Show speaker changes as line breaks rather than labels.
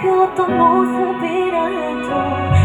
그 어떤 모습이라 해도